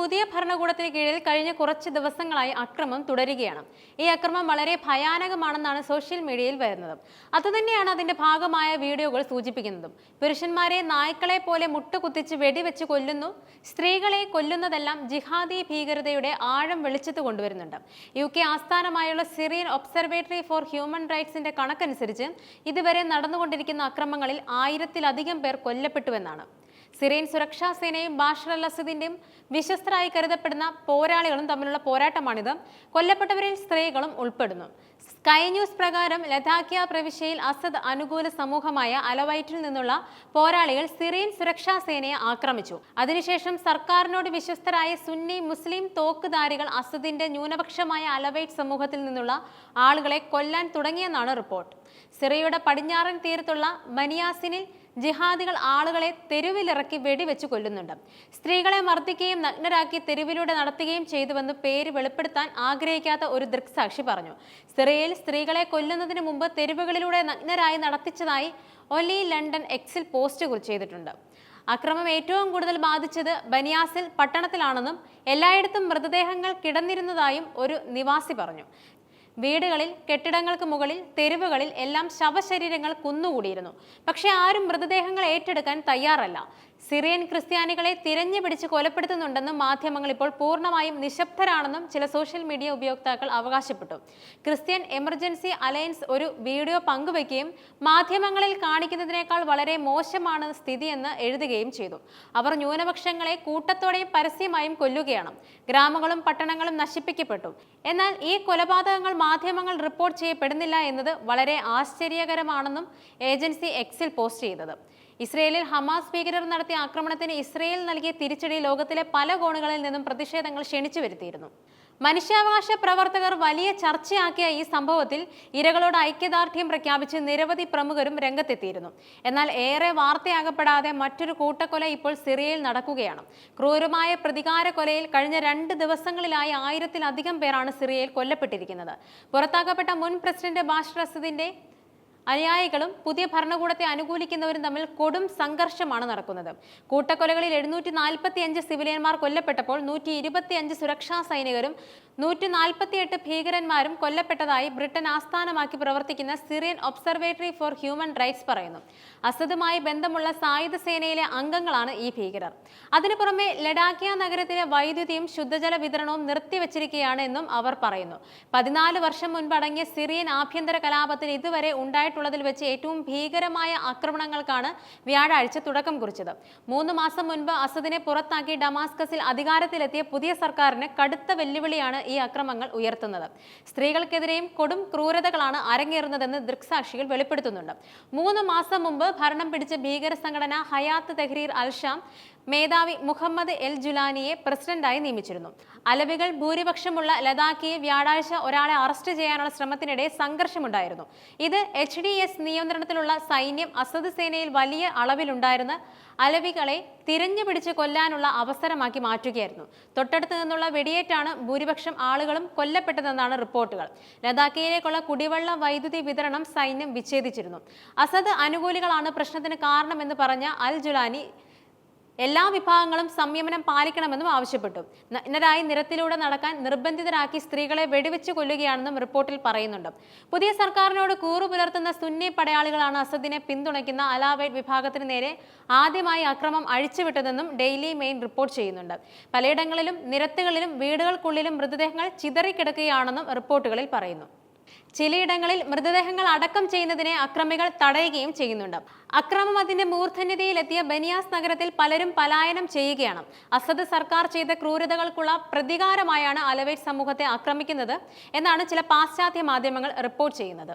പുതിയ ഭരണകൂടത്തിന് കീഴിൽ കഴിഞ്ഞ കുറച്ച് ദിവസങ്ങളായി അക്രമം തുടരുകയാണ്. ഈ അക്രമം വളരെ ഭയാനകമാണെന്നാണ് സോഷ്യൽ മീഡിയയിൽ വരുന്നത്. അതുതന്നെയാണ് അതിന്റെ ഭാഗമായ വീഡിയോകൾ സൂചിപ്പിക്കുന്നതും. പുരുഷന്മാരെ നായ്ക്കളെ പോലെ മുട്ടുകുത്തിച്ച് വെടിവെച്ച് കൊല്ലുന്നു. സ്ത്രീകളെ കൊല്ലുന്നതെല്ലാം ജിഹാദി ഭീകരതയുടെ ആഴം വെളിച്ചത്ത് കൊണ്ടുവരുന്നുണ്ട്. യു കെ ആസ്ഥാനമായുള്ള സിറിയൻ ഒബ്സർവേറ്ററി ഫോർ ഹ്യൂമൻ റൈറ്റ്സിന്റെ കണക്കനുസരിച്ച് ഇതുവരെ നടന്നുകൊണ്ടിരിക്കുന്ന അക്രമങ്ങളിൽ ആയിരത്തിലധികം പേർ കൊല്ലപ്പെട്ടുവെന്നാണ്. സിറിയൻ സുരക്ഷാ സേനയും ബാഷർ അൽ അസദിന്റെയും വിശ്വസ്തരായി കരുതപ്പെടുന്ന പോരാളികളും തമ്മിലുള്ള പോരാട്ടമാണിത്. കൊല്ലപ്പെട്ടവരിൽ സ്ത്രീകളും ഉൾപ്പെടുന്നു. സ്കൈ ന്യൂസ് പ്രകാരം ലതാക്കിയ പ്രവിശ്യയിൽ അസദ് അനുകൂല സമൂഹമായ അലവൈറ്റിൽ നിന്നുള്ള പോരാളികൾ സിറിയൻ സുരക്ഷാ സേനയെ ആക്രമിച്ചു. അതിനുശേഷം സർക്കാരിനോട് വിശ്വസ്തരായ സുന്നി മുസ്ലിം തോക്കുധാരികൾ അസദിന്റെ ന്യൂനപക്ഷമായ അലവൈറ്റ് സമൂഹത്തിൽ നിന്നുള്ള ആളുകളെ കൊല്ലാൻ തുടങ്ങിയെന്നാണ് റിപ്പോർട്ട്. സിറിയയുടെ പടിഞ്ഞാറൻ തീരത്തുള്ള ബനിയാസിനിൽ ജിഹാദികൾ ആളുകളെ തെരുവിലിറക്കി വെടിവെച്ച് കൊല്ലുന്നുണ്ട്. സ്ത്രീകളെ മർദ്ദിക്കുകയും നഗ്നരാക്കി തെരുവിലൂടെ നടത്തുകയും ചെയ്തുവെന്ന് പേര് വെളിപ്പെടുത്താൻ ആഗ്രഹിക്കാത്ത ഒരു ദൃക്സാക്ഷി പറഞ്ഞു. സിറിയയിൽ സ്ത്രീകളെ കൊല്ലുന്നതിന് മുമ്പ് തെരുവുകളിലൂടെ നഗ്നരായി നടത്തിച്ചതായി ഒലി ലണ്ടൻ എക്സിൽ പോസ്റ്റ് കുറിച്ച് ചെയ്തിട്ടുണ്ട്. അക്രമം ഏറ്റവും കൂടുതൽ ബാധിച്ചത് ബനിയാസിൽ പട്ടണത്തിലാണെന്നും എല്ലായിടത്തും മൃതദേഹങ്ങൾ കിടന്നിരുന്നതായും ഒരു നിവാസി പറഞ്ഞു. വീടുകളിൽ കെട്ടിടങ്ങൾക്ക് മുകളിൽ തെരുവുകളിൽ എല്ലാം ശവശരീരങ്ങൾ കുന്നുകൂടിയിരുന്നു. പക്ഷേ ആരും മൃതദേഹങ്ങൾ ഏറ്റെടുക്കാൻ തയ്യാറല്ല. സിറിയൻ ക്രിസ്ത്യാനികളെ തിരഞ്ഞു പിടിച്ച് കൊലപ്പെടുത്തുന്നുണ്ടെന്നും മാധ്യമങ്ങൾ ഇപ്പോൾ പൂർണമായും നിശബ്ദരാണെന്നും ചില സോഷ്യൽ മീഡിയ ഉപയോക്താക്കൾ അവകാശപ്പെട്ടു. ക്രിസ്ത്യൻ എമർജൻസി അലയൻസ് ഒരു വീഡിയോ പങ്കുവയ്ക്കുകയും മാധ്യമങ്ങളിൽ കാണിക്കുന്നതിനേക്കാൾ വളരെ മോശമാണ് സ്ഥിതിയെന്ന് എഴുതുകയും ചെയ്തു. അവർ ന്യൂനപക്ഷങ്ങളെ കൂട്ടത്തോടെയും പരസ്യമായും കൊല്ലുകയാണ്. ഗ്രാമങ്ങളും പട്ടണങ്ങളും നശിപ്പിക്കപ്പെട്ടു. എന്നാൽ ഈ കൊലപാതകങ്ങൾ മാധ്യമങ്ങൾ റിപ്പോർട്ട് ചെയ്യപ്പെടുന്നില്ല എന്നത് വളരെ ആശ്ചര്യകരമാണെന്നും ഏജൻസി എക്സിൽ പോസ്റ്റ് ചെയ്തത്. ഇസ്രയേലിൽ ഹമാസ് ഭീകരർ നടത്തിയ ആക്രമണത്തിന് ഇസ്രയേൽ നൽകിയ തിരിച്ചടി ലോകത്തിലെ പല കോണുകളിൽ നിന്നും പ്രതിഷേധങ്ങൾ ക്ഷണിച്ചു വരുത്തിയിരുന്നു. മനുഷ്യാവകാശ പ്രവർത്തകർ വലിയ ചർച്ചയാക്കിയ ഈ സംഭവത്തിൽ ഇരകളോട് ഐക്യദാർഢ്യം പ്രഖ്യാപിച്ച് നിരവധി പ്രമുഖരും രംഗത്തെത്തിയിരുന്നു. എന്നാൽ ഏറെ വാർത്തയാകപ്പെടാതെ മറ്റൊരു കൂട്ടക്കൊല ഇപ്പോൾ സിറിയയിൽ നടക്കുകയാണ്. ക്രൂരമായ പ്രതികാര കൊലയിൽ കഴിഞ്ഞ രണ്ട് ദിവസങ്ങളിലായി ആയിരത്തിലധികം പേരാണ് സിറിയയിൽ കൊല്ലപ്പെട്ടിരിക്കുന്നത്. പുറത്താക്കപ്പെട്ട മുൻ പ്രസിഡന്റ് ബാഷ് അസദിന്റെ അനുയായികളും പുതിയ ഭരണകൂടത്തെ അനുകൂലിക്കുന്നവരും തമ്മിൽ കൊടും സംഘർഷമാണ് നടക്കുന്നത്. കൂട്ടക്കൊലകളിൽ എഴുന്നൂറ്റി നാൽപ്പത്തി അഞ്ച് സിവിലിയന്മാർ കൊല്ലപ്പെട്ടപ്പോൾ നൂറ്റി ഇരുപത്തി അഞ്ച് സുരക്ഷാ സൈനികരും നൂറ്റി നാൽപ്പത്തിയെട്ട് ഭീകരന്മാരും കൊല്ലപ്പെട്ടതായി ബ്രിട്ടൻ ആസ്ഥാനമാക്കി പ്രവർത്തിക്കുന്ന Syrian observatory for human rights പറയുന്നു. അസദുമായി ബന്ധമുള്ള സായുധ സേനയിലെ അംഗങ്ങളാണ് ഈ ഭീകരർ. അതിനു പുറമെ ലഡാക്കിയ നഗരത്തിലെ വൈദ്യുതിയും ശുദ്ധജല വിതരണവും നിർത്തിവച്ചിരിക്കുകയാണ് എന്നും അവർ പറയുന്നു. പതിനാല് വർഷം മുൻപടങ്ങിയ സിറിയൻ ആഭ്യന്തര കലാപത്തിൽ ഇതുവരെ ഉണ്ടായിട്ടുള്ളതിൽ വെച്ച് ഏറ്റവും ഭീകരമായ ആക്രമണങ്ങൾക്കാണ് വ്യാഴാഴ്ച തുടക്കം കുറിച്ചത്. മൂന്ന് മാസം മുൻപ് അസദിനെ പുറത്താക്കി ഡമാസ്കസിൽ അധികാരത്തിലെത്തിയ പുതിയ സർക്കാരിന് കടുത്ത വെല്ലുവിളിയാണ് ഈ അക്രമങ്ങൾ ഉയർത്തുന്നത്. സ്ത്രീകൾക്കെതിരെയും കൊടും ക്രൂരതകളാണ് അരങ്ങേറുന്നതെന്ന് ദൃക്സാക്ഷികൾ വെളിപ്പെടുത്തുന്നുണ്ട്. മൂന്ന് മാസം മുമ്പ് ഭരണം പിടിച്ച ഭീകര സംഘടന ഹയാത്ത് തെഹ്രീർ അൽഷാം മേധാവി മുഹമ്മദ് എൽ ജുലാനിയെ പ്രസിഡന്റായി നിയമിച്ചിരുന്നു. അലവികൾ ഭൂരിപക്ഷമുള്ള ലഡാക്കിയെ വ്യാഴാഴ്ച ഒരാളെ അറസ്റ്റ് ചെയ്യാനുള്ള ശ്രമത്തിനിടെ സംഘർഷമുണ്ടായിരുന്നു. ഇത് എച്ച് ഡി എസ് നിയന്ത്രണത്തിലുള്ള സൈന്യം അസദ് സേനയിൽ വലിയ അളവിലുണ്ടായിരുന്ന അലവികളെ തിരഞ്ഞു പിടിച്ച് കൊല്ലാനുള്ള അവസരമാക്കി മാറ്റുകയായിരുന്നു. തൊട്ടടുത്ത് നിന്നുള്ള വെടിയേറ്റാണ് ഭൂരിപക്ഷം ആളുകളും കൊല്ലപ്പെട്ടതെന്നാണ് റിപ്പോർട്ടുകൾ. ലഡാക്കിയിലേക്കുള്ള കുടിവെള്ള വൈദ്യുതി വിതരണം സൈന്യം വിച്ഛേദിച്ചിരുന്നു. അസദ് അനുകൂലികളാണ് പ്രശ്നത്തിന് കാരണമെന്ന് പറഞ്ഞ അൽ ജുലാനി എല്ലാ വിഭാഗങ്ങളും സംയമനം പാലിക്കണമെന്നും ആവശ്യപ്പെട്ടു. നഗ്നരായി നിരത്തിലൂടെ നടക്കാൻ നിർബന്ധിതരാക്കി സ്ത്രീകളെ വെടിവെച്ച് കൊല്ലുകയാണെന്നും റിപ്പോർട്ടിൽ പറയുന്നുണ്ട്. പുതിയ സർക്കാരിനോട് കൂറു പുലർത്തുന്ന സുന്നി പടയാളികളാണ് അസദിനെ പിന്തുണയ്ക്കുന്ന അലാവേഡ് വിഭാഗത്തിന് നേരെ ആദ്യമായി അക്രമം അഴിച്ചുവിട്ടതെന്നും ഡെയിലി മെയിൻ റിപ്പോർട്ട് ചെയ്യുന്നുണ്ട്. പലയിടങ്ങളിലും നിരത്തുകളിലും വീടുകൾക്കുള്ളിലും മൃതദേഹങ്ങൾ ചിതറിക്കിടക്കുകയാണെന്നും റിപ്പോർട്ടുകളിൽ പറയുന്നു. ചിലയിടങ്ങളിൽ മൃതദേഹങ്ങൾ അടക്കം ചെയ്യുന്നതിനെ അക്രമികൾ തടയുകയും ചെയ്യുന്നുണ്ട്. അക്രമം അതിന്റെ മൂർധന്യതയിലെത്തിയ ബനിയാസ് നഗരത്തിൽ പലരും പലായനം ചെയ്യുകയാണ്. അസദ് സർക്കാർ ചെയ്ത ക്രൂരതകൾക്കുള്ള പ്രതികാരമായാണ് അലവേറ്റ് സമൂഹത്തെ ആക്രമിക്കുന്നത് എന്നാണ് ചില പാശ്ചാത്യ മാധ്യമങ്ങൾ റിപ്പോർട്ട് ചെയ്യുന്നത്.